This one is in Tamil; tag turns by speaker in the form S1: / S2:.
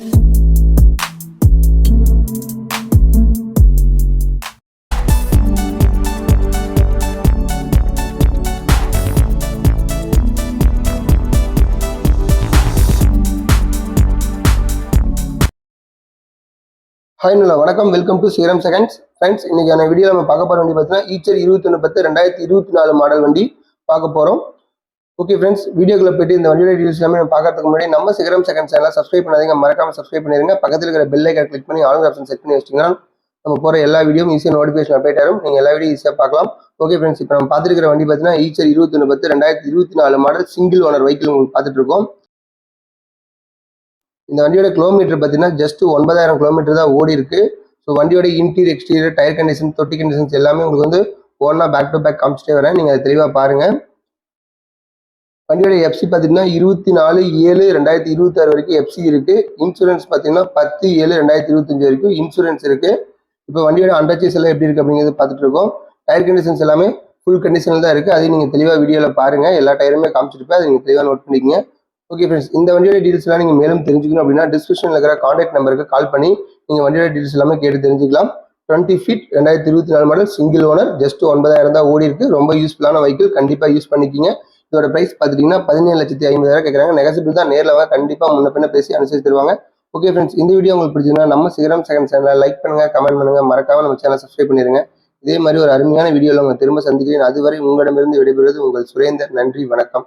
S1: ஹாய் நல்லா வணக்கம். வெல்கம் டு சீரம் செகண்ட்ஸ் ஃப்ரெண்ட்ஸ் இன்னைக்கான வீடியோ நம்ம பார்க்க போகிற வண்டி பார்த்தீங்கன்னா ஈச்சர் இருபத்தொன்று பத்து ரெண்டாயிரத்தி இருபத்தி நாலு மாடல் வண்டி பார்க்க போகிறோம் ஓகே ஃப்ரெண்ட்ஸ் வீடியோக்குள்ள போயிட்டு இந்த வண்டியோட டீல்ஸ் எல்லாமே நம்ம பார்க்கறதுக்கு முன்னாடி நம்ம சிகரம் செகண்ட் சேனலை சப்ஸ்கிரைப் பண்ணாதீங்க. மறக்காம சப்ஸ்கிரைப் பண்ணிருங்க. பக்கத்தில் இருக்கிற பெல் ஐக்கன் கிளிக் பண்ணி ஆல் ஆப்ஷன் செட் பண்ணி வச்சிங்கன்னா நம்ம போகிற எல்லா வீடியோ ஈஸியாக நோட்டிஃபிகேஷன் அப்டேட் ஆகும் நீங்கள் எல்லா வீடியோ ஈஸியாக பார்க்கலாம். ஓகே ஃப்ரெண்ட்ஸ் இப்போ நம்ம பார்த்துருக்கிற வண்டி பார்த்தீங்கன்னா ஈச்சர் இருபத்தொன்று பத்து ரெண்டாயிரத்தி இருபத்தி நாலு மாடல் சிங்கிள் ஓனர் வெஹிக்கிள் உங்களுக்கு பார்த்துட்டு இருக்கோம். இந்த வண்டியோட கிலோமீட்டர் பார்த்தீங்கன்னா ஜஸ்ட் ஒன்பதாயிரம் கிலோமீட்டர் தான் ஓடி இருக்கு. ஸோ வண்டியோட இன்டீரியர் எக்ஸ்டீரியர் டயர் கண்டிஷன் தொட்டி கண்டிஷன்ஸ் எல்லாமே உங்களுக்கு வந்து ஒன்றா பேக் டு பேக் காமிச்சிட்டே வரேன். நீங்கள் அதை தெளிவாக பாருங்கள் வண்டியோட எஃப்சி பார்த்தீங்கன்னா இருபத்தி நாலு ஏழு ரெண்டாயிரத்தி இருபத்தாறு வரைக்கும் எஃப்சி இருக்கு. இன்சூரன்ஸ் பார்த்தீங்கன்னா பத்து ஏழு ரெண்டாயிரத்தி இருபத்தஞ்சு வரைக்கும் இன்சூரன்ஸ் இருக்கு. இப்போ வண்டியோட அண்டர்ச்சேஸ் எல்லாம் எப்படி இருக்கு அப்படிங்கிறது பார்த்துட்டு இருக்கோம். டயர் கண்டிஷன்ஸ் எல்லாமே ஃபுல் கண்டிஷனில் தான் இருக்கு. அதையும் நீங்கள் தெளிவாக வீடியோவில் பாருங்க. எல்லா டயருமே காமிச்சிருப்பேன். அதை நீங்கள் தெளிவாக நோட் பண்ணிக்கங்க. ஓகே ஃப்ரெண்ட்ஸ் இந்த வண்டியோட டீல்ஸ்லாம் நீங்கள் மேலும் தெரிஞ்சுக்கணும் அப்படின்னா டிஸ்கிரிப்ஷனில் இருக்கிற காண்டாக்ட் நம்பருக்கு கால் பண்ணி நீங்கள் வண்டியோட டீல்ஸ் எல்லாமே கேட்டு தெரிஞ்சுக்கலாம். டுவெண்ட்டி ஃபீட் ரெண்டாயிரத்தி இருபத்தி நாலு மாடல் சிங்கிள் ஓனர் ஜஸ்ட் ஒன்பதாயிரம் தான் ஓடி இருக்கு ரொம்ப யூஸ்ஃபுல்லான வெஹிக்கிள் கண்டிப்பாக யூஸ் பண்ணிக்கிங்க. இதோட பிரைஸ் பார்த்துட்டிங்கன்னா பதினேழு லட்சத்தி ஐம்பதாயிரம் கேட்குறாங்க நெகசிபிள் தான். நேரில் வாங்க கண்டிப்பாக முன்ன பேசி அனுசரித்து தருவாங்க. ஓகே ஃப்ரெண்ட்ஸ் இந்த வீடியோ உங்களுக்கு பிடிச்சிருந்தா நம்ம சிகரம் செகண்ட் சேனலை லைக் பண்ணுங்கள் கமெண்ட் பண்ணுங்கள் மறக்காமல் நம்ம சேனலை சப்ஸ்கிரைப் பண்ணிடுங்க இதே மாதிரி ஒரு அருமையான வீடியோவில் உங்களை திரும்ப சந்திக்கிறேன். அதுவரை உங்களிடமிருந்து விடைபெறுவது உங்கள் சுரேந்தர். நன்றி. வணக்கம்.